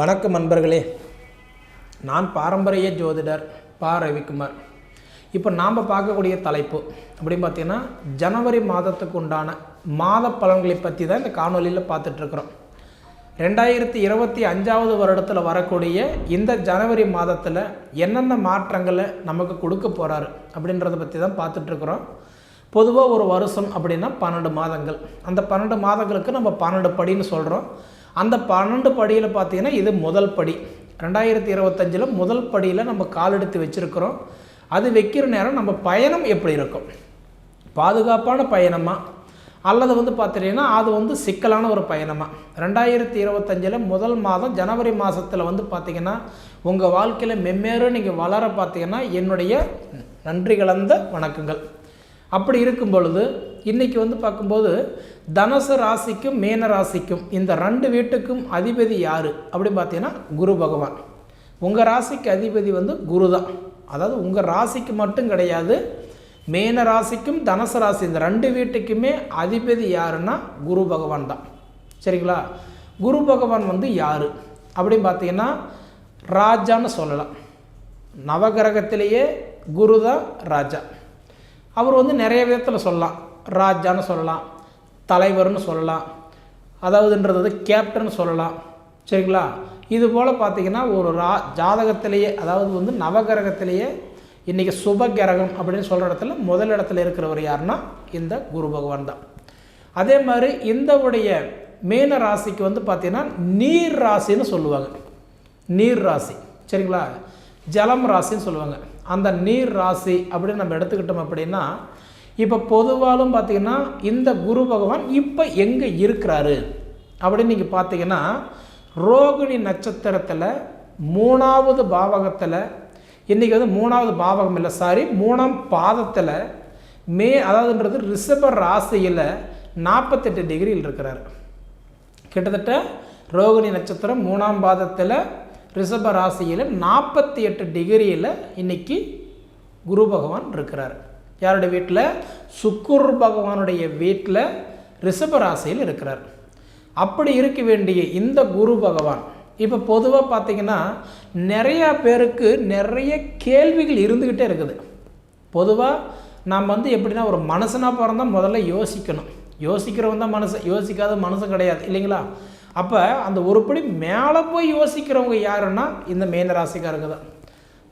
வணக்கம் நண்பர்களே. நான் பாரம்பரிய ஜோதிடர் பா. ரவிக்குமார். இப்போ நாம் பார்க்கக்கூடிய தலைப்பு அப்படின்னு பார்த்தீங்கன்னா ஜனவரி மாதத்துக்கு உண்டான மாத பலன்களை பற்றி தான் இந்த காணொலியில் பார்த்துட்ருக்குறோம் ரெண்டாயிரத்தி இருபத்தி அஞ்சாவது வருடத்தில் வரக்கூடிய இந்த ஜனவரி மாதத்தில் என்னென்ன மாற்றங்களை நமக்கு கொடுக்க போகிறாரு அப்படின்றத பற்றி தான் பார்த்துட்ருக்குறோம் பொதுவாக ஒரு வருஷம் அப்படின்னா பன்னெண்டு மாதங்கள். அந்த பன்னெண்டு மாதங்களுக்கு நம்ம பன்னெண்டு படின்னு சொல்கிறோம் அந்த பன்னெண்டு படியில் பார்த்தீங்கன்னா இது முதல் படி. ரெண்டாயிரத்தி இருபத்தஞ்சில் முதல் படியில் நம்ம காலெடுத்து வச்சுருக்கிறோம். அது வைக்கிற நேரம் நம்ம பயணம் எப்படி இருக்கும்? பாதுகாப்பான பயணமாக அல்லது வந்து பார்த்துட்டிங்கன்னா அது வந்து சிக்கலான ஒரு பயணமாக ரெண்டாயிரத்தி இருபத்தஞ்சில் முதல் மாதம் ஜனவரி மாதத்தில் வந்து பார்த்திங்கன்னா உங்கள் வாழ்க்கையில் மெம்மேறும் நீங்கள் வளர பார்த்தீங்கன்னா என்னுடைய நன்றி கலந்த வணக்கங்கள். அப்படி இருக்கும் பொழுது இன்றைக்கி வந்து பார்க்கும்போது தனுசு ராசிக்கும் மீன ராசிக்கும் இந்த ரெண்டு வீட்டுக்கும் அதிபதி யார் அப்படின்னு பார்த்தீங்கன்னா குரு பகவான். உங்கள் ராசிக்கு அதிபதி வந்து குரு தான். அதாவது உங்கள் ராசிக்கு மட்டும் கிடையாது மீன ராசிக்கும் தனுசு ராசி இந்த ரெண்டு வீட்டுக்குமே அதிபதி யாருன்னா குரு பகவான் தான். சரிங்களா? குரு பகவான் வந்து யார் அப்படின்னு பார்த்தீங்கன்னா ராஜான்னு சொல்லலாம். நவகிரகத்திலேயே குரு தான் ராஜா. அவர் வந்து நிறைய விதத்தில் சொல்லலாம். ராஜான்னு சொல்லலாம் தலைவர்னு சொல்லலாம் அதாவதுன்றது வந்து கேப்டன் சொல்லலாம். சரிங்களா? இது போல் பார்த்தீங்கன்னா ஒரு ரா ஜாதகத்திலேயே அதாவது வந்து நவகிரகத்திலேயே இன்றைக்கி சுப கிரகம் அப்படின்னு சொல்கிற இடத்துல முதல் இடத்துல இருக்கிறவர் யாருன்னா இந்த குரு பகவான் தான். அதே மாதிரி இந்தவுடைய மீன ராசிக்கு வந்து பார்த்திங்கன்னா நீர் ராசின்னு சொல்லுவாங்க. நீர் ராசி. சரிங்களா? ஜலம் ராசின்னு சொல்லுவாங்க. அந்த நீர் ராசி அப்படின்னு நம்ம எடுத்துக்கிட்டோம் அப்படின்னா இப்போ பொதுவாலும் பார்த்திங்கன்னா இந்த குரு பகவான் இப்போ எங்கே இருக்கிறாரு? அப்படின்னு நீங்கள் பார்த்தீங்கன்னா ரோகிணி நட்சத்திரத்தில் மூணாவது பாவகத்தில் இன்றைக்கி வந்து மூணாவது பாவகம் இல்லை சாரி மூணாம் பாதத்தில் மே அதாவதுன்றது ரிஷப ராசியில் நாற்பத்தெட்டு டிகிரியில் இருக்கிறார். கிட்டத்தட்ட ரோகிணி நட்சத்திரம் மூணாம் பாதத்தில் ரிஷப ராசியில் நாற்பத்தி எட்டு டிகிரியில் இன்னைக்கு குரு பகவான் இருக்கிறார். யாருடைய வீட்டில்? சுக்குர் பகவானுடைய வீட்டில் ரிஷப ராசியில் இருக்கிறார். அப்படி இருக்க வேண்டிய இந்த குரு பகவான் இப்போ பொதுவாக பார்த்தீங்கன்னா நிறையா பேருக்கு நிறைய கேள்விகள் இருந்துக்கிட்டே இருக்குது. பொதுவாக நாம் வந்து எப்படின்னா ஒரு மனசனாக பிறந்தால் முதல்ல யோசிக்கணும். யோசிக்கிறவன் தான் மனசு யோசிக்காத மனுஷன் கிடையாது இல்லைங்களா? அப்போ அந்த ஒருபடி மேலே போய் யோசிக்கிறவங்க யாருன்னா இந்த மீனராசிக்காரங்க தான்.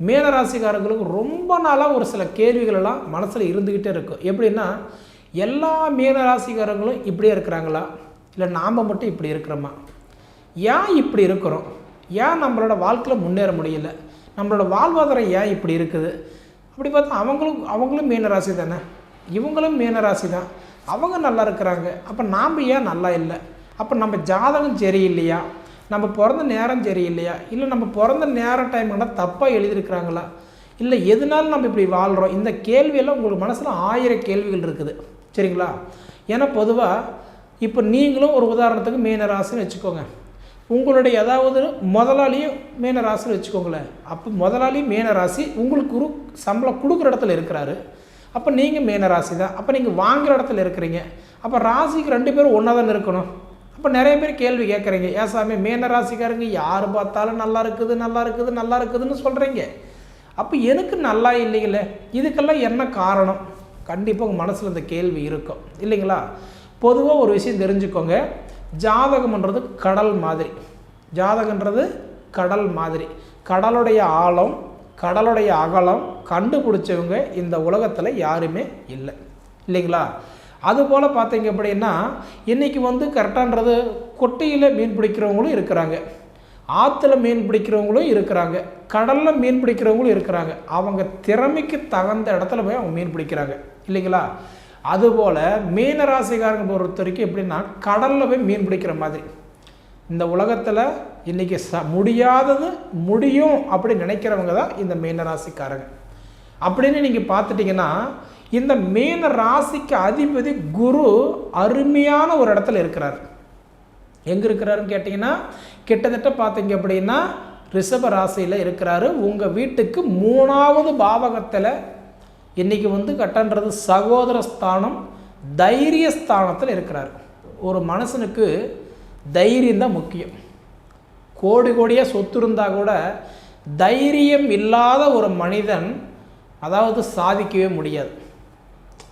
மீனராசிக்காரங்களுக்கு ரொம்ப நாளாக ஒரு சில கேள்விகள் எல்லாம் மனசில் இருந்துக்கிட்டே இருக்கும். எப்படின்னா எல்லா மேனராசிக்காரங்களும் இப்படியே இருக்கிறாங்களா? இல்லை நாம் மட்டும் இப்படி இருக்கிறோமா? ஏன் இப்படி இருக்கிறோம்? ஏன் நம்மளோட வாழ்க்கையில் முன்னேற முடியல? நம்மளோட வாழ்வாதாரம் ஏன் இப்படி இருக்குது? அப்படி பார்த்தா அவங்களும் அவங்களும் மீனராசி தானே? இவங்களும் மீனராசி தான். அவங்க நல்லா இருக்கிறாங்க. அப்போ நாம் ஏன் நல்லா இல்லை? அப்போ நம்ம ஜாதகம் சரியில்லையா? நம்ம பிறந்த நேரம் சரியில்லையா? இல்லை நம்ம பிறந்த நேரம் டைம் ஆனால் தப்பாக எழுதியிருக்கிறாங்களா? இல்லை எதுனாலும் நம்ம இப்படி வாழ்கிறோம் இந்த கேள்வியெல்லாம் உங்களுக்கு மனசில் ஆயிரம் கேள்விகள் இருக்குது. சரிங்களா? ஏன்னா பொதுவாக இப்போ நீங்களும் ஒரு உதாரணத்துக்கு மீன ராசின்னு வச்சுக்கோங்க. உங்களுடைய ஏதாவது முதலாளியும் மீன ராசின்னு வச்சுக்கோங்களேன். அப்போ முதலாளி மீன ராசி உங்களுக்கு ஒரு சம்பளம் கொடுக்குற இடத்துல இருக்கிறாரு. அப்போ நீங்கள் மீன ராசி தான் அப்போ நீங்கள் வாங்குகிற இடத்துல இருக்கிறீங்க. அப்போ ராசிக்கு ரெண்டு பேரும் ஒன்றா தான் இருக்கணும்? அப்போ நிறைய பேர் கேள்வி கேட்குறீங்க ஏன் சாமி மீன ராசிக்காரங்க யார் பார்த்தாலும் நல்லா இருக்குது நல்லா இருக்குது நல்லா இருக்குதுன்னு சொல்கிறீங்க அப்போ எனக்கு நல்லா இல்லைங்களே? இதுக்கெல்லாம் என்ன காரணம்? கண்டிப்பாக உங்கள் மனசில் இந்த கேள்வி இருக்கும். இல்லைங்களா? பொதுவாக ஒரு விஷயம் தெரிஞ்சுக்கோங்க. ஜாதகம்ன்றது கடல் மாதிரி. ஜாதகன்றது கடல் மாதிரி. கடலுடைய ஆழம் கடலுடைய அகலம் கண்டுபிடிச்சவங்க இந்த உலகத்தில் யாருமே இல்லை. இல்லைங்களா? அதுபோல் பார்த்தீங்க அப்படின்னா இன்றைக்கி வந்து கரெக்டான்றது கொட்டையில் மீன் பிடிக்கிறவங்களும் இருக்கிறாங்க. ஆற்றுல மீன் பிடிக்கிறவங்களும் இருக்கிறாங்க. கடலில் மீன் பிடிக்கிறவங்களும் இருக்கிறாங்க. அவங்க திறமைக்கு தகுந்த இடத்துல போய் அவங்க மீன் பிடிக்கிறாங்க. இல்லைங்களா? அதுபோல் மீன ராசிக்காரங்க பொறுத்த வரைக்கும் எப்படின்னா கடலில் போய் மீன் பிடிக்கிற மாதிரி. இந்த உலகத்தில் இன்றைக்கி ச முடியாதது முடியும் அப்படி நினைக்கிறவங்க தான் இந்த மீன ராசிக்காரங்க அப்படின்னு நீங்கள் பார்த்துட்டிங்கன்னா இந்த மீன ராசிக்கு அதிபதி குரு அருமையான ஒரு இடத்துல இருக்கிறார். எங்கே இருக்கிறாருன்னு கேட்டிங்கன்னா கிட்டத்தட்ட பார்த்தீங்க அப்படின்னா ரிஷப ராசியில் இருக்கிறாரு. உங்கள் வீட்டுக்கு மூணாவது பாவகத்தில் இன்றைக்கி வந்து கட்டன்றது சகோதர ஸ்தானம் தைரிய ஸ்தானத்தில் இருக்கிறார். ஒரு மனுஷனுக்கு தைரியம் தான் முக்கியம். கோடி கோடியாக சொத்து இருந்தால் கூட தைரியம் இல்லாத ஒரு மனிதன் அதாவது சாதிக்கவே முடியாது.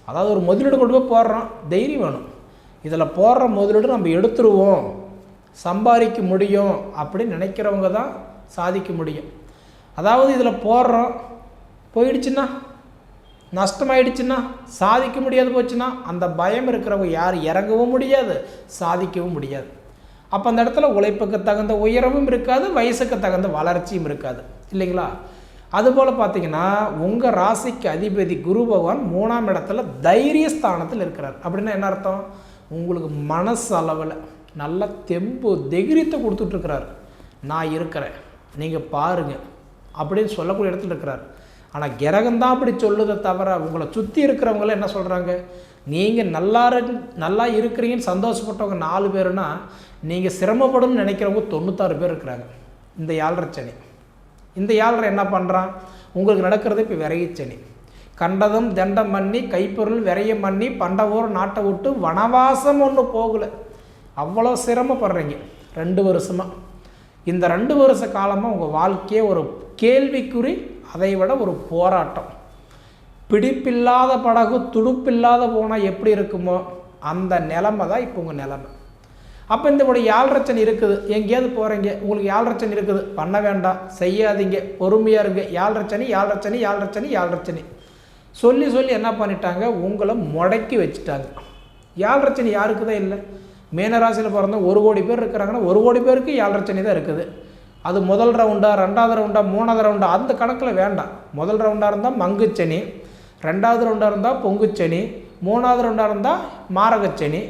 அதாவது ஒரு முதலீடு கொண்டு போய் போடுறோம் தைரியம் வேணும். இதில் போடுற முதலீடு நம்ம எடுத்துருவோம். சம்பாதிக்க முடியும் அப்படின்னு நினைக்கிறவங்க தான் சாதிக்க முடியும். அதாவது இதில் போடுறோம் போயிடுச்சுன்னா நஷ்டமாயிடுச்சுன்னா சாதிக்க முடியாது போச்சுன்னா அந்த பயம் இருக்கிறவங்க யார்? இறங்கவும் முடியாது சாதிக்கவும் முடியாது. அப்போ அந்த இடத்துல உழைப்புக்கு தகுந்த உயரமும் இருக்காது வயசுக்கு தகுந்த வளர்ச்சியும் இருக்காது. இல்லைங்களா? அதுபோல் பார்த்தீங்கன்னா உங்கள் ராசிக்கு அதிபதி குரு பகவான் மூணாம் இடத்துல தைரிய ஸ்தானத்தில் இருக்கிறார். அப்படின்னா என்ன அர்த்தம்? உங்களுக்கு மனசு அளவில் நல்ல தெம்பு தைரியத்தை கொடுத்துட்ருக்கிறார். நான் இருக்கிறேன். நீங்கள் பாருங்கள் அப்படின்னு சொல்லக்கூடிய இடத்துல இருக்கிறார். ஆனால் கிரகம்தான் அப்படி சொல்லுதை தவிர உங்களை சுற்றி இருக்கிறவங்கள என்ன சொல்கிறாங்க நீங்கள் நல்லா நல்லா இருக்கிறீங்கன்னு சந்தோஷப்பட்டவங்க நாலு பேருனா நீங்கள் சிரமப்படும் நினைக்கிறவங்க தொண்ணூத்தாறு பேர் இருக்கிறாங்க. இந்த ஏழரை சனி. இந்த ஏழரை என்ன பண்ணுறான் உங்களுக்கு நடக்கிறது இப்போ விரைய சனி கண்டதும் தண்டம் பண்ணி கைப்பொருள் விரைய பண்ணி பண்டவோர் நாட்டை விட்டு வனவாசம் ஒன்று போகலை. அவ்வளோ சிரமப்படுறீங்க. ரெண்டு வருஷமாக இந்த ரெண்டு வருஷ காலமாக உங்கள் வாழ்க்கையே ஒரு கேள்விக்குறி அதை விட ஒரு போராட்டம். பிடிப்பில்லாத படகு துடுப்பில்லாத போனால் எப்படி இருக்குமோ அந்த நிலமை தான் இப்போ உங்கள் நிலமை. அப்போ இந்த ஒரு யாழ்ரச்சன் இருக்குது. எங்கேயாவது போகிறீங்க உங்களுக்கு யாழ்ரச்சன் இருக்குது. பண்ண வேண்டாம் செய்யாதீங்க பொறுமையாக இருங்க. யாழ்ரச்சனி யாழ்ரச்சனி யாழ்ரச்சனி யாழ்ரச்சனி சொல்லி சொல்லி என்ன பண்ணிட்டாங்க? உங்களை முடக்கி வச்சுட்டாங்க. யாழ்ரச்சனி யாருக்கு தான் இல்லை? மீனராசியில் பிறந்த ஒரு கோடி பேர் இருக்கிறாங்கன்னா ஒரு கோடி பேருக்கு யாழ்ரச்சனி தான் இருக்குது. அது முதல் ரவுண்டா ரெண்டாவது ரவுண்டா மூணாவது ரவுண்டா அந்த கணக்கில் வேண்டாம். முதல் ரவுண்டாக இருந்தால் மங்குச்சனி ரெண்டாவது ரவுண்டாக இருந்தால் பொங்குச்சனி மூணாவது ரவுண்டாக இருந்தால் மாரகச்சனி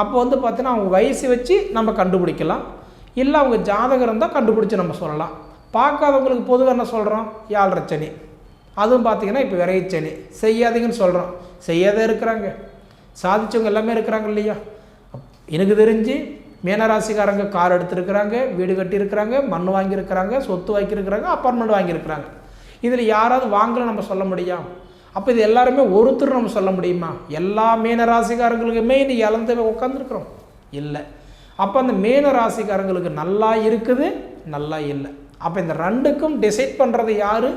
அப்போ வந்து பார்த்தீங்கன்னா அவங்க வயசு வச்சு நம்ம கண்டுபிடிக்கலாம். இல்லை அவங்க ஜாதகம் இருந்தால் கண்டுபிடிச்சி நம்ம சொல்லலாம். பார்க்காதவங்களுக்கு பொதுவாக என்ன சொல்கிறோம் ஏழரை சனி அதுவும் பார்த்தீங்கன்னா இப்போ விரைச்சனி செய்யாதீங்கன்னு சொல்கிறோம் செய்யாத இருக்கிறாங்க. சாதிச்சவங்க எல்லாமே இருக்கிறாங்க இல்லையா? எனக்கு தெரிஞ்சு மீனராசிக்காரங்க கார் எடுத்திருக்கிறாங்க வீடு கட்டியிருக்கிறாங்க மண் வாங்கியிருக்கிறாங்க சொத்து வாங்கியிருக்கிறாங்க அப்பார்ட்மெண்ட் வாங்கியிருக்கிறாங்க. இதில் யாராவது வாங்கலை நம்ம சொல்ல முடியும் அப்போ இது எல்லாருமே ஒருத்தர் நம்ம சொல்ல முடியுமா? எல்லா மீன ராசிக்காரங்களுக்குமே நீ இழந்து உட்காந்துருக்குறோம் இல்லை. அப்போ அந்த மீன ராசிக்காரங்களுக்கு நல்லா இருக்குது நல்லா இல்லை. அப்போ இந்த ரெண்டுக்கும் டிசைட் பண்ணுறது யார்?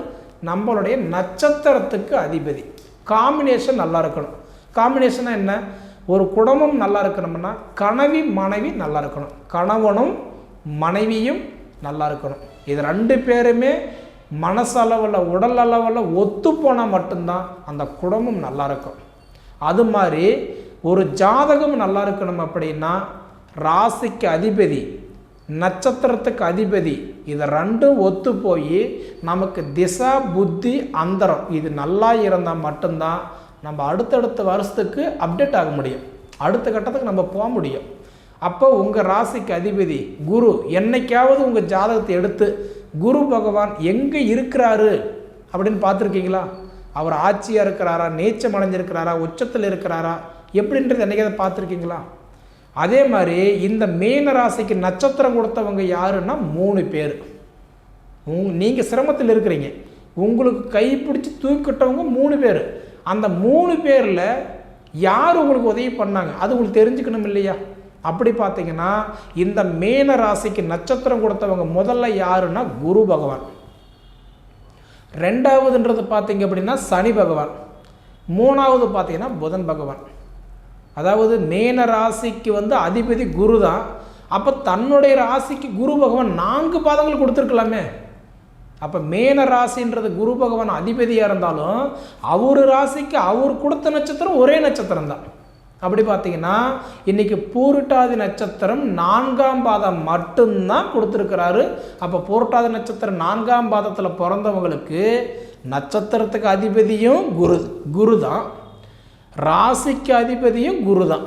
நம்மளுடைய நட்சத்திரத்துக்கு அதிபதி. காம்பினேஷன் நல்லா இருக்கணும். காம்பினேஷனாக என்ன? ஒரு குடும்பம் நல்லா இருக்கணும்னா கணவி மனைவி நல்லா இருக்கணும். கணவனும் மனைவியும் நல்லா இருக்கணும். இது ரெண்டு பேருமே மனசளவில் உடல் அளவில் ஒத்து போனால் மட்டும்தான் அந்த குடும்பம் நல்லா இருக்கும் அது மாதிரி ஒரு ஜாதகம் நல்லா இருக்கணும் அப்படின்னா ராசிக்கு அதிபதி நட்சத்திரத்துக்கு அதிபதி இது ரெண்டும் ஒத்து போய் நமக்கு திசா புத்தி அந்தரம் இது நல்லா இருந்தால் மட்டும்தான் நம்ம அடுத்தடுத்த வருஷத்துக்கு அப்டேட் ஆக முடியும். அடுத்த கட்டத்துக்கு நம்ம போக முடியும். அப்போ உங்கள் ராசிக்கு அதிபதி குரு என்னைக்காவது உங்கள் ஜாதகத்தை எடுத்து குரு பகவான் எங்கே இருக்கிறாரு? அப்படின்னு பார்த்துருக்கீங்களா? அவர் ஆட்சியாக இருக்கிறாரா? நேச்சம் அடைஞ்சிருக்கிறாரா? உச்சத்தில் இருக்கிறாரா? எப்படின்றது என்னைக்காவது பார்த்துருக்கீங்களா? அதே மாதிரி இந்த மீன ராசிக்கு நட்சத்திரம் கொடுத்தவங்க யாருன்னா மூணு பேர். உங் நீங்கள் சிரமத்தில் இருக்கிறீங்க. உங்களுக்கு கை பிடிச்சி தூக்கிட்டவங்க மூணு பேர். அந்த மூணு பேரில் யார் உங்களுக்கு உதவி பண்ணாங்க? அது உங்களுக்கு தெரிஞ்சுக்கணும் இல்லையா? அப்படி பார்த்தீங்கன்னா இந்த மேன ராசிக்கு நட்சத்திரம் கொடுத்தவங்க முதல்ல யாருன்னா குரு பகவான். ரெண்டாவதுன்றது பார்த்தீங்க அப்படின்னா சனி பகவான். மூணாவது பார்த்தீங்கன்னா புதன் பகவான். அதாவது மேன ராசிக்கு வந்து அதிபதி குரு தான். அப்போ தன்னுடைய ராசிக்கு குரு பகவான் நான்கு பாதங்கள் கொடுத்துருக்கலாமே. அப்போ மேன ராசின்றது குரு பகவான் அதிபதியாக இருந்தாலும் அவர் ராசிக்கு அவர் கொடுத்த நட்சத்திரம் ஒரே நட்சத்திரம் தான் அப்படி பார்த்தீங்கன்னா இன்றைக்கி பூரிட்டாதி நட்சத்திரம் நான்காம் பாதம் மட்டும்தான் கொடுத்துருக்கிறாரு. அப்போ பூருட்டாதி நட்சத்திரம் நான்காம் பாதத்தில் பிறந்தவங்களுக்கு நட்சத்திரத்துக்கு அதிபதியும் குரு குரு தான் ராசிக்கு அதிபதியும் குரு தான்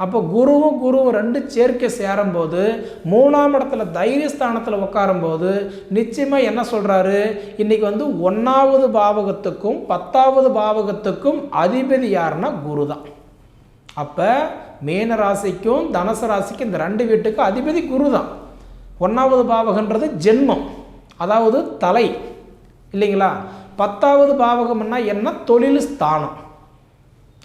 அப்போ குருவும் குருவும் ரெண்டு சேர்க்கை சேரும்போது மூணாம் இடத்துல தைரியஸ்தானத்தில் உட்காரும்போது நிச்சயமாக என்ன சொல்கிறாரு இன்றைக்கி வந்து ஒன்றாவது பாவகத்துக்கும் பத்தாவது பாவகத்துக்கும் அதிபதி யாருன்னா குரு தான் அப்போ மேன ராசிக்கும் தனுசு ராசிக்கும் இந்த ரெண்டு வீட்டுக்கும் அதிபதி குரு தான் ஒன்றாவது பாவகன்றது ஜென்மம் அதாவது தலை இல்லைங்களா? பத்தாவது பாவகம்னா என்ன? தொழில் ஸ்தானம்.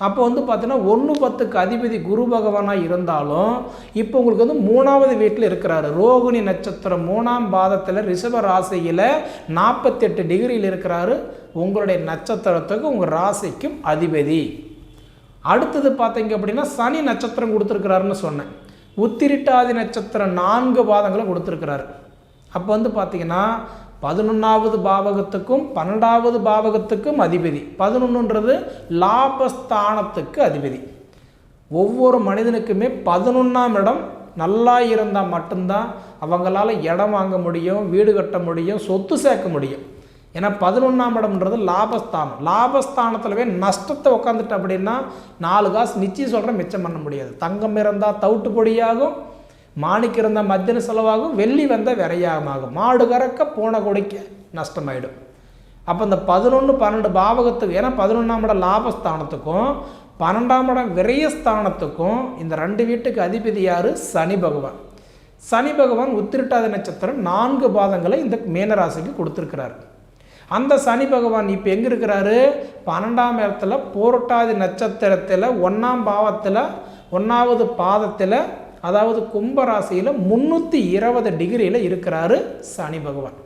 அப்போ வந்து பார்த்தீங்கன்னா ஒன்று பத்துக்கு அதிபதி குரு பகவானாக இருந்தாலும் இப்போ உங்களுக்கு வந்து மூணாவது வீட்டில் இருக்கிறாரு. ரோகிணி நட்சத்திரம் மூணாம் பாதத்தில் ரிஷப ராசியில் நாற்பத்தெட்டு டிகிரியில் இருக்கிறாரு. உங்களுடைய நட்சத்திரத்துக்கு உங்கள் ராசிக்கும் அதிபதி. அடுத்தது பார்த்தீங்க அப்படின்னா சனி நட்சத்திரம் கொடுத்துருக்கிறாருன்னு சொன்னேன். உத்திரிட்டாதி நட்சத்திரம் நான்கு பாதங்களை கொடுத்துருக்கிறாரு. அப்போ வந்து பார்த்தீங்கன்னா பதினொன்றாவது பாவகத்துக்கும் பன்னெண்டாவது பாவகத்துக்கும் அதிபதி. பதினொன்றுன்றது லாபஸ்தானத்துக்கு அதிபதி. ஒவ்வொரு மனிதனுக்குமே பதினொன்றாம் இடம் நல்லா இருந்தால் மட்டும்தான் அவங்களால இடம் வாங்க முடியும் வீடு கட்ட முடியும் சொத்து சேர்க்க முடியும். ஏன்னா பதினொன்றாம் இடம்ன்றது லாபஸ்தானம். லாபஸ்தானத்தில் போய் நஷ்டத்தை உட்காந்துட்டு அப்படின்னா நாலு காசு நிச்சயம் சொல்கிறேன் மிச்சம் பண்ண முடியாது. தங்கம் இருந்தால் தவிட்டு பொடியாகும் மாணிக்கு இருந்தால் மத்தியன செலவாகும் வெள்ளி வந்தால் விரையாகமாகும். மாடு கறக்க போன கொடிக்க நஷ்டமாயிடும். அப்போ இந்த பதினொன்று பன்னெண்டு பாவகத்துக்கு ஏன்னா பதினொன்றாம் இடம் லாபஸ்தானத்துக்கும் பன்னெண்டாம் இடம் விரயஸ்தானத்துக்கும் இந்த ரெண்டு வீட்டுக்கு அதிபதி யார்? சனி பகவான். சனி பகவான் உத்திரட்டாதி நட்சத்திரம் நான்கு பாதங்களை இந்த மீனராசிக்கு கொடுத்துருக்கிறார். அந்த சனி பகவான் இப்போ எங்கே இருக்கிறாரு? பன்னெண்டாம் இடத்துல போரட்டாதி நட்சத்திரத்தில் ஒன்றாம் பாவத்தில் ஒன்றாவது பாதத்தில் அதாவது கும்பராசியில் முந்நூற்றி இருபது டிகிரியில் இருக்கிறாரு சனி பகவான்.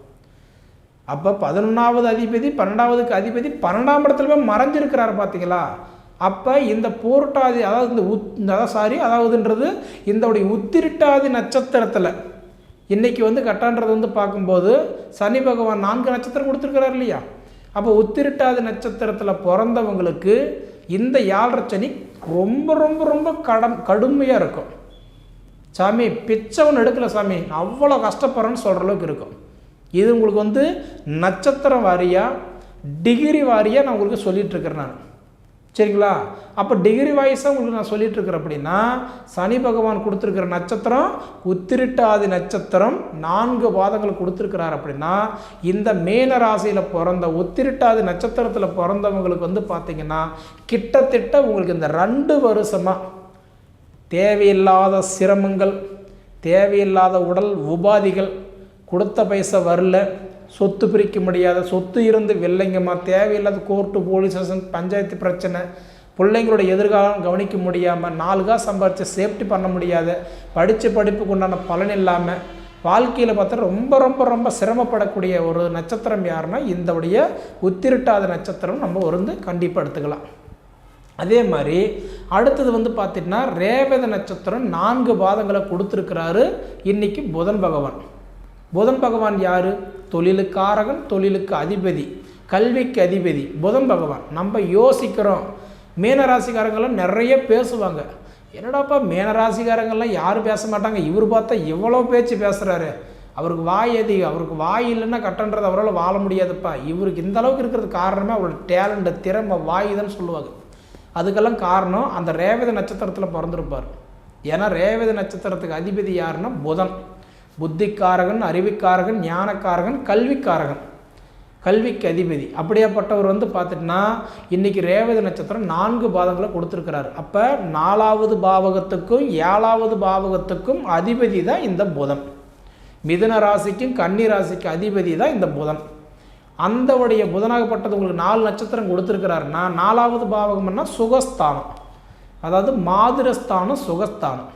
அப்போ பதினொன்றாவது அதிபதி பன்னெண்டாவதுக்கு அதிபதி பன்னெண்டாம் இடத்துல போய் மறைஞ்சிருக்கிறாரு பார்த்தீங்களா அப்போ இந்த போர்ட்டாதி அதாவது இந்த உத் அதாவது சாரி அதாவதுன்றது இந்த உத்திரிட்டாதி நட்சத்திரத்தில் இன்றைக்கி வந்து கட்டான்றது வந்து பார்க்கும்போது சனி பகவான் நான்கு நட்சத்திரம் கொடுத்துருக்கிறார் இல்லையா? அப்போ உத்திரிட்டாதி நட்சத்திரத்தில் பிறந்தவங்களுக்கு இந்த யாழ்ரை சனி ரொம்ப ரொம்ப ரொம்ப கடம் கடுமையாக இருக்கும். சாமி பிச்சவன் எடுக்கல சாமி. நான் அவ்வளோ கஷ்டப்படுறேன்னு சொல்கிற அளவுக்கு இருக்கும். இது உங்களுக்கு வந்து நட்சத்திரம் வாரியாக டிகிரி வாரியாக நான் உங்களுக்கு சொல்லிகிட்டு இருக்கிறேன் நான். சரிங்களா? அப்போ டிகிரி வாய்ஸாக உங்களுக்கு நான் சொல்லிகிட்ருக்கிறேன் அப்படின்னா சனி பகவான் கொடுத்துருக்கிற நட்சத்திரம் உத்திரிட்டாதி நட்சத்திரம் நான்கு பாதங்கள் கொடுத்துருக்கிறார் அப்படின்னா இந்த மேன ராசியில் பிறந்த உத்திரிட்டாதி நட்சத்திரத்தில் பிறந்தவங்களுக்கு வந்து பார்த்திங்கன்னா கிட்டத்தட்ட உங்களுக்கு இந்த ரெண்டு வருஷமாக தேவையில்லாத சிரமங்கள் தேவையில்லாத உடல் உபாதிகள் கொடுத்த பைசா வரல சொத்து பிரிக்க முடியாத சொத்து இருந்து வெள்ளைங்கம்மா தேவையில்லாத கோர்ட்டு போலீஸ் ஸ்டேஷன் பஞ்சாயத்து பிரச்சனை. பிள்ளைங்களோட எதிர்காலம் கவனிக்க முடியாமல் நாலுகா சம்பாரித்து சேஃப்டி பண்ண முடியாத படித்த படிப்புக்கு உண்டான பலன் இல்லாமல் வாழ்க்கையில் பார்த்தா ரொம்ப ரொம்ப ரொம்ப சிரமப்படக்கூடிய ஒரு நட்சத்திரம் யாருன்னா இந்தவுடைய உத்திரட்டாத நட்சத்திரம் நம்ம வந்து கண்டிப்பாக எடுத்துக்கலாம் அதே மாதிரி அடுத்தது வந்து பார்த்திங்கன்னா ரேவத நட்சத்திரம் நான்கு பாதங்களை கொடுத்துருக்கிறாரு இன்றைக்கி புதன் பகவான். புதன் பகவான் யார்? தொழிலுக்காரகன் தொழிலுக்கு அதிபதி கல்விக்கு அதிபதி புதன் பகவான். நம்ம யோசிக்கிறோம். மீனராசிக்காரங்களாம் நிறைய பேசுவாங்க. என்னடாப்பா மீனராசிக்காரங்கள்லாம் யாரும் பேச மாட்டாங்க? இவர் பார்த்தா இவ்வளோ பேச்சு பேசுகிறாரு அவருக்கு வாய் அதிகம் அவருக்கு வாய் இல்லைன்னா கட்டன்றது அவரால் வாழ முடியாதுப்பா. இவருக்கு இந்த அளவுக்கு இருக்கிறது காரணமே அவரோட டேலண்ட்டு திறமை வாய் தான் சொல்லுவாங்க. அதுக்கெல்லாம் காரணம் அந்த ரேவதி நட்சத்திரத்தில் பிறந்திருப்பார். ஏன்னா ரேவதி நட்சத்திரத்துக்கு அதிபதி யாருன்னா புதன். புத்திக்காரகன் அறிவிக்காரகன் ஞானக்காரகன் கல்விக்காரகன். கல்விக்கு அதிபதி. அப்படியாப்பட்டவர் வந்து பார்த்துட்டுனா இன்றைக்கி ரேவதி நட்சத்திரம் நான்கு பாதங்களை கொடுத்துருக்கிறார். அப்போ நாலாவது பாவகத்துக்கும் ஏழாவது பாவகத்துக்கும் அதிபதி தான் இந்த புதன். மிதன ராசிக்கும் கன்னி ராசிக்கு அதிபதி தான் இந்த புதன். அந்தவுடைய புதனாகப்பட்டது உங்களுக்கு நாலு நட்சத்திரம் கொடுத்துருக்கிறாருன்னா நாலாவது பாவகம்னா சுகஸ்தானம். அதாவது மாதிரஸ்தானம் சுகஸ்தானம்.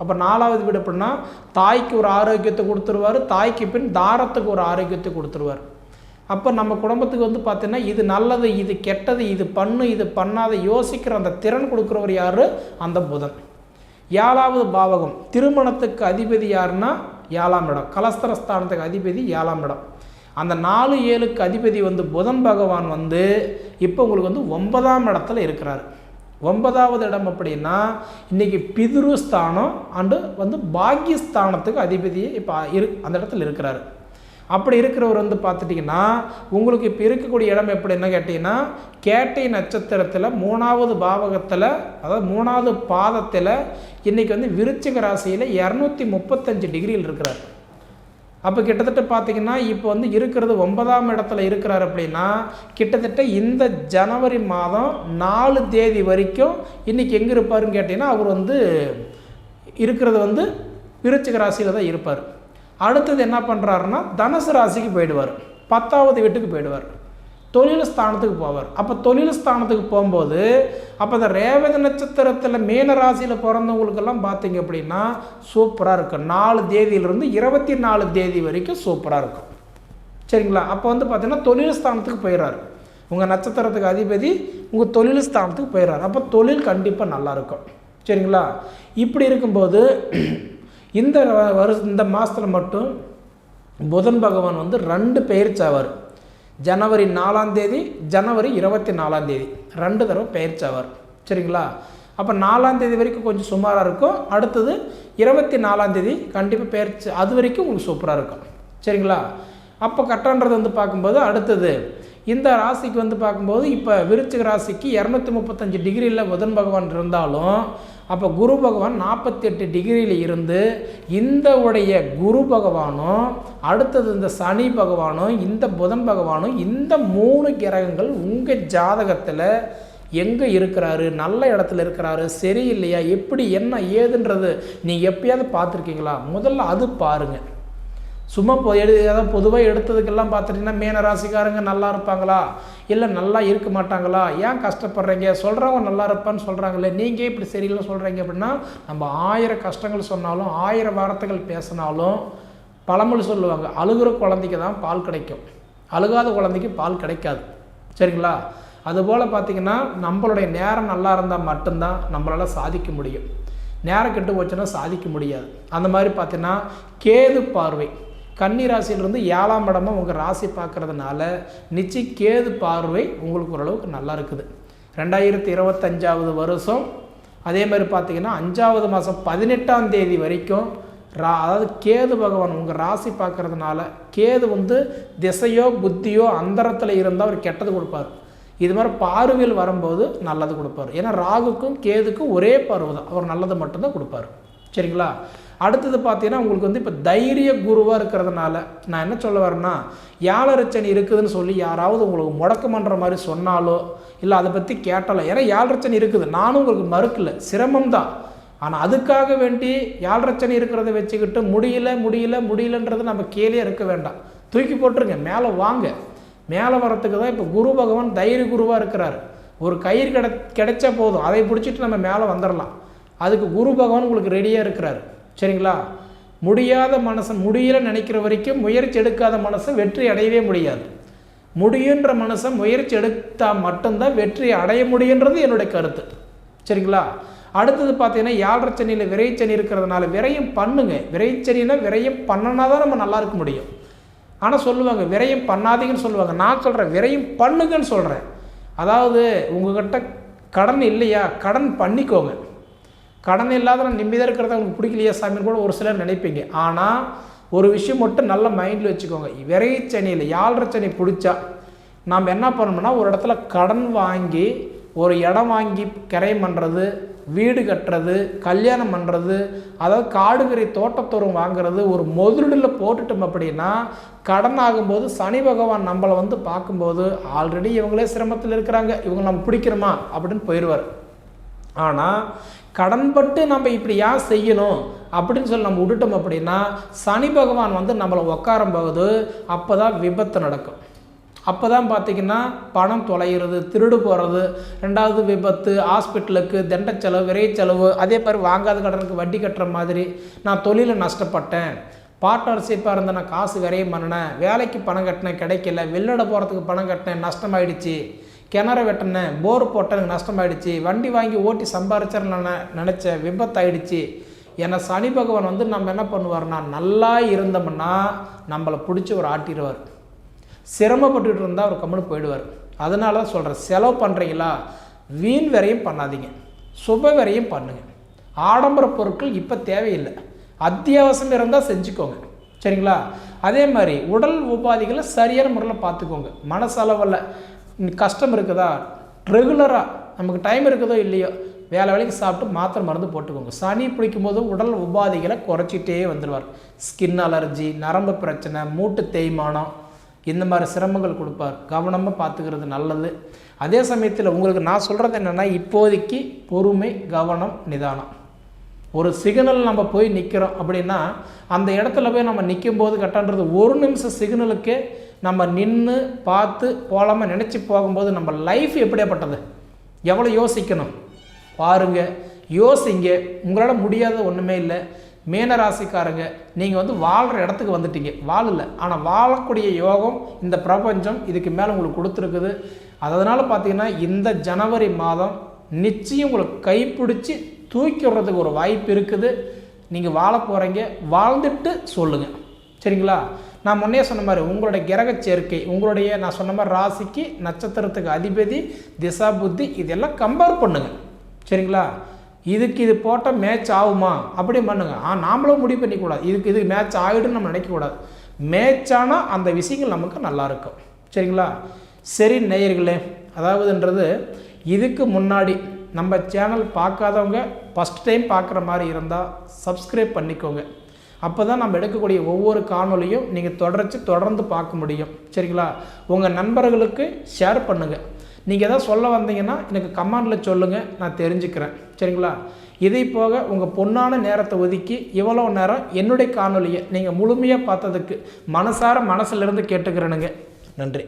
அப்போ நாலாவது வீடு எப்படின்னா தாய்க்கு ஒரு ஆரோக்கியத்தை கொடுத்துருவார் தாய்க்கு பின் தாரத்துக்கு ஒரு ஆரோக்கியத்தை கொடுத்துருவார். அப்போ நம்ம குடும்பத்துக்கு வந்து பார்த்தீங்கன்னா இது நல்லது இது கெட்டது இது பண்ணு இது பண்ணாத யோசிக்கிற அந்த திறன் கொடுக்குறவர் யார்? அந்த புதன். ஏழாவது பாவகம் திருமணத்துக்கு அதிபதி யாருன்னா? ஏழாம் இடம். கலஸ்தரஸ்தானத்துக்கு அதிபதி ஏழாம் இடம். அந்த நாலு ஏழுக்கு அதிபதி வந்து புதன் பகவான் வந்து இப்போ உங்களுக்கு வந்து ஒன்பதாம் இடத்துல இருக்கிறார். ஒன்பதாவது இடம் அப்படின்னா இன்றைக்கி பிதுருஸ்தானம் அண்டு வந்து பாக்கியஸ்தானத்துக்கு அதிபதி இப்போ இரு அந்த இடத்துல இருக்கிறாரு. அப்படி இருக்கிறவர் வந்து பார்த்துட்டிங்கன்னா உங்களுக்கு இப்போ இருக்கக்கூடிய இடம் எப்படின்னு கேட்டிங்கன்னா கேட்டை நட்சத்திரத்தில் மூணாவது பாவகத்தில் அதாவது மூணாவது பாதத்தில் இன்றைக்கி வந்து விருச்சிக ராசியில் இரநூத்தி முப்பத்தஞ்சு டிகிரியில் இருக்கிறார். அப்போ கிட்டத்தட்ட பார்த்தீங்கன்னா இப்போ வந்து இருக்கிறது ஒன்பதாம் இடத்துல இருக்கிறார் அப்படின்னா கிட்டத்தட்ட இந்த ஜனவரி மாதம் நாலு தேதி வரைக்கும் இன்றைக்கி எங்கே இருப்பாருன்னு கேட்டிங்கன்னா அவர் வந்து இருக்கிறது வந்து விருச்சிக ராசியில் தான் இருப்பார். அடுத்தது என்ன பண்ணுறாருன்னா தனுசு ராசிக்கு போயிடுவார். பத்தாவது வீட்டுக்கு போயிடுவார். தொழில் ஸ்தானத்துக்கு போவார். அப்போ தொழில் ஸ்தானத்துக்கு போகும்போது அப்போ அந்த ரேவதி நட்சத்திரத்தில் மீன ராசியில் பிறந்தவங்களுக்கெல்லாம் பார்த்தீங்க அப்படின்னா சூப்பராக இருக்கும். நாலு தேதியிலிருந்து இருபத்தி நாலு தேதி வரைக்கும் சூப்பராக இருக்கும். சரிங்களா? அப்போ வந்து பார்த்தீங்கன்னா தொழில் ஸ்தானத்துக்கு போயிடுறாரு உங்கள் நட்சத்திரத்துக்கு அதிபதி உங்கள் தொழில் ஸ்தானத்துக்கு போயிடுறாரு அப்போ தொழில் கண்டிப்பாக நல்லாயிருக்கும் சரிங்களா? இப்படி இருக்கும்போது இந்த வருஷ இந்த மாதத்தில் மட்டும் புதன் பகவான் வந்து ரெண்டு பயிற்சி ஆவார் ஜனவரி நாலாம் தேதி ஜனவரி இருபத்தி நாலாம் தேதி. ரெண்டு தடவை பயிற்சி ஆவார் சரிங்களா? அப்போ நாலாம் தேதி வரைக்கும் கொஞ்சம் சுமாராக இருக்கும். அடுத்தது இருபத்தி நாலாம் தேதி கண்டிப்பாக பயிற்சி அது வரைக்கும் உங்களுக்கு சூப்பராக இருக்கும். சரிங்களா? அப்போ கட்டன்றது வந்து பார்க்கும்போது அடுத்தது இந்த ராசிக்கு வந்து பார்க்கும்போது இப்போ விருச்சிக ராசிக்கு இரநூத்தி முப்பத்தஞ்சு டிகிரியில் புதன் பகவான் இருந்தாலும் அப்போ குரு பகவான் நாற்பத்தி எட்டு டிகிரியில் இருந்து இந்த உடைய குரு பகவானும் அடுத்தது இந்த சனி பகவானும் இந்த புதன் பகவானும் இந்த மூணு கிரகங்கள் உங்கள் ஜாதகத்தில் எங்கே இருக்கிறாரு? நல்ல இடத்துல இருக்கிறாரு? சரியில்லையா? எப்படி? என்ன? ஏதுன்றது நீங்கள் எப்பயாவது பார்த்துருக்கீங்களா? முதல்ல அது பாருங்கள் சும்மா பொ எடு ஏதாவது பொதுவாக எடுத்ததுக்கெல்லாம் பார்த்துட்டிங்கன்னா மேன ராசிக்காரங்க நல்லா இருப்பாங்களா? இல்லை நல்லா இருக்க மாட்டாங்களா? ஏன் கஷ்டப்படுறீங்க? சொல்கிறவங்க நல்லா இருப்பான்னு சொல்கிறாங்களே நீங்கள் இப்படி சரியில்லை சொல்கிறீங்க அப்படின்னா நம்ம ஆயிரம் கஷ்டங்கள் சொன்னாலும் ஆயிரம் வார்த்தைகள் பேசினாலும் பழமொழி சொல்லுவாங்க அழுகிற குழந்தைக்கு தான் பால் கிடைக்கும். அழுகாத குழந்தைக்கு பால் கிடைக்காது. சரிங்களா? அதுபோல் பார்த்திங்கன்னா நம்மளுடைய நேரம் நல்லா இருந்தால் மட்டும்தான் நம்மளால் சாதிக்க முடியும். நேரம் கெட்டு போச்சுன்னா சாதிக்க முடியாது. அந்த மாதிரி பார்த்தீங்கன்னா கேது பார்வை. கன்னி ராசியிலிருந்து ஏழாம் இடமாக உங்கள் ராசி பார்க்குறதுனால நிச்சயம் கேது பார்வை உங்களுக்கு ஓரளவுக்கு நல்லா இருக்குது. ரெண்டாயிரத்தி இருபத்தஞ்சாவது வருஷம் அதே மாதிரி பார்த்தீங்கன்னா அஞ்சாவது மாதம் பதினெட்டாம் தேதி வரைக்கும் ரா அதாவது கேது பகவான் உங்கள் ராசி பார்க்குறதுனால கேது வந்து திசையோ புத்தியோ அந்தரத்தில் இருந்தால் அவர் கெட்டது கொடுப்பார். இது மாதிரி பார்வையில் வரும்போது நல்லது கொடுப்பார். ஏன்னா ராகுக்கும் கேதுக்கும் ஒரே பார்வை தான் அவர் நல்லது மட்டும்தான் கொடுப்பார். சரிங்களா? அடுத்தது பார்த்தீங்கன்னா உங்களுக்கு வந்து இப்போ தைரிய குருவாக இருக்கிறதுனால நான் என்ன சொல்ல வரேன்னா யாழரச்சனை இருக்குதுன்னு சொல்லி யாராவது உங்களுக்கு முடக்கம் பண்ணுற மாதிரி சொன்னாலோ இல்லை அதை பற்றி கேட்டாலோ ஏன்னா யாழரச்சனை இருக்குது. நானும் உங்களுக்கு மறுக்கல. சிரமம் தான். ஆனால் அதுக்காக வேண்டி யாழ்ரச்சனை இருக்கிறத வச்சுக்கிட்டு முடியல முடியல முடியலன்றது நம்ம கீழே இருக்க வேண்டாம். தூக்கி போட்டுருங்க. மேலே வாங்க. மேலே வரத்துக்கு தான் இப்போ குரு பகவான் தைரிய குருவாக இருக்கிறார். ஒரு கயிறு கிட கிடைச்சா போதும். அதை பிடிச்சிட்டு நம்ம மேலே வந்துடலாம் அதுக்கு குரு பகவான் உங்களுக்கு ரெடியாக இருக்கிறார். சரிங்களா? முடியாத மனசன் முடியல நினைக்கிற வரைக்கும் முயற்சி எடுக்காத மனசு வெற்றி அடையவே முடியாது. முடியுன்ற மனசன் முயற்சி எடுத்தால் மட்டும்தான் வெற்றி அடைய முடியுன்றது என்னுடைய கருத்து. சரிங்களா? அடுத்தது பார்த்தீங்கன்னா யாழ்ரச்சனியில் விரைச்சனி இருக்கிறதுனால விரையும் பண்ணுங்க. விரைச்சனினா விரையும் பண்ணனா தான் நம்ம நல்லா இருக்க முடியும். ஆனால் சொல்லுவாங்க விரையும் பண்ணாதீங்கன்னு சொல்லுவாங்க. நான் சொல்கிறேன் விரையும் பண்ணுங்கன்னு சொல்கிறேன் அதாவது உங்ககிட்ட கடன் இல்லையா? கடன் பண்ணிக்கோங்க. கடன் இல்லாத நான் நிம்மதியாக இருக்கிறத உங்களுக்கு பிடிக்கலையா சாமின்னு கூட ஒரு சிலர் நினைப்பீங்க. ஆனால் ஒரு விஷயம் மட்டும் நல்ல மைண்டில் வச்சுக்கோங்க. விரைச்சனியில் யாழ்ரை சனி பிடிச்சா நாம் என்ன பண்ணணும்னா ஒரு இடத்துல கடன் வாங்கி ஒரு இடம் வாங்கி கிரையம் பண்ணுறது வீடு கட்டுறது கல்யாணம் பண்ணுறது அதாவது காடுகறி தோட்டத்தோறும் வாங்குறது ஒரு முதலீடில் போட்டுட்டோம் அப்படின்னா கடன் ஆகும்போது சனி பகவான் நம்மளை வந்து பார்க்கும்போது ஆல்ரெடி இவங்களே சிரமத்தில் இருக்கிறாங்க இவங்க நம்ம பிடிக்கிறோமா அப்படின்னு போயிடுவார் ஆனால் கடன்பட்டு நம்ம இப்படி ஏன் செய்யணும் அப்படின்னு சொல்லி நம்ம விட்டுட்டோம் அப்படின்னா சனி பகவான் வந்து நம்மளை உட்காரும் போது அப்போ தான் விபத்து நடக்கும். அப்போ தான் பார்த்திங்கன்னா பணம் தொலைகிறது திருடு போகிறது ரெண்டாவது விபத்து ஹாஸ்பிட்டலுக்கு தண்ட செலவு விரை செலவு அதே மாதிரி வாங்காத கடனுக்கு வட்டி கட்டுற மாதிரி நான் தொழிலில் நஷ்டப்பட்டேன். பார்ட்னர்ஷிப்பாக இருந்தால் நான் காசு விரையும் பண்ணினேன். வேலைக்கு பணம் கட்டினேன் கிடைக்கல. வெளிநாடு போகிறதுக்கு பணம் கட்டினேன் நஷ்டமாயிடுச்சு. கிணற வெட்டினேன் போர் போட்டேன் எனக்கு நஷ்டமாயிடுச்சு. வண்டி வாங்கி ஓட்டி சம்பாரிச்சேன்னு நினச்ச நினச்சேன் விபத்தாயிடுச்சு. ஏன்னா சனி பகவான் வந்து நம்ம என்ன பண்ணுவார்னா நல்லா இருந்தோம்னா நம்மளை பிடிச்சி ஒரு ஆட்டிடுவார். சிரமப்பட்டுக்கிட்டு இருந்தால் அவர் கம்முன்னு போயிடுவார். அதனால தான் சொல்கிறேன் செலவு பண்ணுறீங்களா வீண் வரையும் பண்ணாதீங்க. சுப வரையும் பண்ணுங்கள் ஆடம்பர பொருட்கள் இப்போ தேவையில்லை. அத்தியாவசியம் இருந்தால் செஞ்சுக்கோங்க. சரிங்களா? அதே மாதிரி உடல் உபாதிகளை சரியான முறையில் பார்த்துக்கோங்க. மனசளவில் கஷ்டம் இருக்குதா? ரெகுலராக நமக்கு டைம் இருக்குதோ இல்லையோ வேலை வேலைக்கு சாப்பிட்டு மாத்திரை மருந்து போட்டுக்கோங்க. சனி பிடிக்கும் போது உடல் உபாதைகளை குறைச்சிட்டே வந்துடுவார் ஸ்கின் அலர்ஜி நரம்பு பிரச்சனை மூட்டு தேய்மானம் இந்த மாதிரி சிரமங்கள் கொடுப்பார். கவனமாக பார்த்துக்கிறது நல்லது. அதே சமயத்தில் உங்களுக்கு நான் சொல்கிறது என்னென்னா இப்போதைக்கு பொறுமை கவனம் நிதானம். ஒரு சிக்னல் நம்ம போய் நிற்கிறோம் அப்படின்னா அந்த இடத்துல போய் நம்ம நிற்கும் போது கட்டன்றது ஒரு நிமிஷம் சிக்னலுக்கே நம்ம நின்று பார்த்து போகலாமல் நினச்சி போகும்போது நம்ம லைஃப் எப்படியாப்பட்டது? எவ்வளோ யோசிக்கணும்? பாருங்க யோசிங்க. உங்களால் முடியாத ஒன்றுமே இல்லை. மீனராசிக்காரங்க நீங்கள் வந்து வாழ்கிற இடத்துக்கு வந்துட்டீங்க. வாழல ஆனால் வாழக்கூடிய யோகம் இந்த பிரபஞ்சம் இதுக்கு மேலே உங்களுக்கு கொடுத்துருக்குது. அதனால் பார்த்தீங்கன்னா இந்த ஜனவரி மாதம் நிச்சயம் உங்களுக்கு கைப்பிடிச்சி தூக்கி விடுறதுக்கு ஒரு வாய்ப்பு இருக்குது. நீங்கள் வாழ போகிறீங்க வாழ்ந்துட்டு சொல்லுங்கள் சரிங்களா? நான் முன்னே சொன்ன மாதிரி உங்களுடைய கிரக சேர்க்கை உங்களுடைய நான் சொன்ன மாதிரி ராசிக்கு நட்சத்திரத்துக்கு அதிபதி திசா புத்தி இதெல்லாம் கம்பேர் பண்ணுங்கள் சரிங்களா? இதுக்கு இது போட்டால் மேட்ச் ஆகுமா? அப்படி பண்ணுங்க. ஆ நாமளும் முடிவு பண்ணிக்கூடாது இதுக்கு இது மேட்ச் ஆகிடும்னு நம்ம நினைக்கக்கூடாது. மேட்ச் ஆனால் அந்த விஷயங்கள் நமக்கு நல்லாயிருக்கும் சரிங்களா? சரி நேயர்களே அதாவதுன்றது இதுக்கு முன்னாடி நம்ம சேனல் பார்க்காதவங்க ஃபஸ்ட் டைம் பார்க்குற மாதிரி இருந்தால் சப்ஸ்கிரைப் பண்ணிக்கோங்க. அப்போ தான் நம்ம எடுக்கக்கூடிய ஒவ்வொரு காணொலியும் நீங்கள் தொடர்ச்சி தொடர்ந்து பார்க்க முடியும். சரிங்களா? உங்கள் நண்பர்களுக்கு ஷேர் பண்ணுங்கள் நீங்கள் எதாவது சொல்ல வந்தீங்கன்னா எனக்கு கமெண்டில் சொல்லுங்கள் நான் தெரிஞ்சுக்கிறேன். சரிங்களா? இதை போக உங்கள் பொண்ணான நேரத்தை ஒதுக்கி இவ்வளோ நேரம் என்னுடைய காணொலியை நீங்கள் முழுமையாக பார்த்ததுக்கு மனசார மனசுலேருந்து கேட்டுக்கிறேனுங்க. நன்றி.